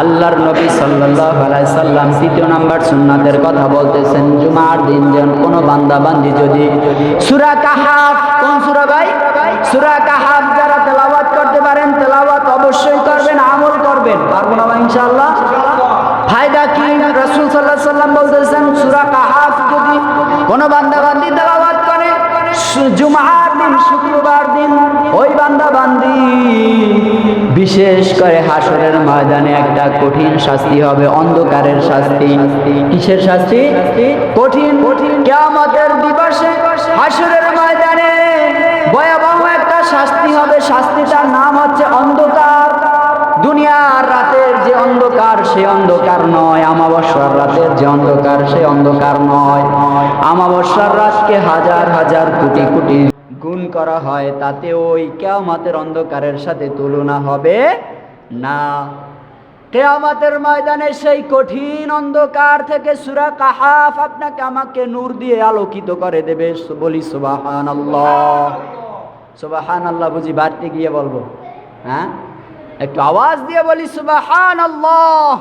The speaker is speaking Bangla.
আল্লাহর নবী সাল্লাল্লাহু আলাইহি সাল্লাম তৃতীয় নাম্বার সুন্নাতের কথা বলতেছেন, জুমার দিন যেন কোনো বান্দা বান্দি যদি সূরা কাহাফ, কোন সূরা ভাই? সূরা কাহাফ যারা তেলাওয়াত করতে পারেন, তেলাওয়াত অবশ্যই করবেন, আমল করবেন। পারব না ইনশাআল্লাহ? ফায়দা কি? রাসূল সাল্লাল্লাহু আলাইহি সাল্লাম বলতেছেন, সূরা কাহাফ যদি কোনো বান্দা বান্দি তেলাওয়াত করে জুমার দিন, শুক্রবার দিন, ওই বান্দা বান্দি বিশেষ করে হাসরের ময়দানে একটা কঠিন শাস্তি হবে, অন্ধকারের শাস্তি। কিসের শাস্তি? কঠিন। কঠিন কেয়ামতের দিবসে হাসরের ময়দানে ভয়াবহ একটা শাস্তি হবে, শাস্তিটার নাম হচ্ছে অন্ধকার। দুনিয়ার রাতের যে অন্ধকার, সে অন্ধকার নয়। আমাবস্যার রাতের যে অন্ধকার, সে অন্ধকার নয়। আমাবস্যার রাতকে হাজার হাজার কোটি কোটি গুণ করা হয়, তাতে ওই কেয়ামতের অন্ধকারের সাথে তুলনা হবে না। কেয়ামতের ময়দানে সেই কঠিন অন্ধকার থেকে সুরা কাহাফ আপনাকে আমাকে নূর দিয়ে আলোকিত করে দেবে। বলি সুবাহান আল্লাহ সুবাহান আল্লাহ বুঝি বাড়তে গিয়ে বলব হ্যাঁ? একটু আওয়াজ দিয়ে বলি সুবাহান আল্লাহ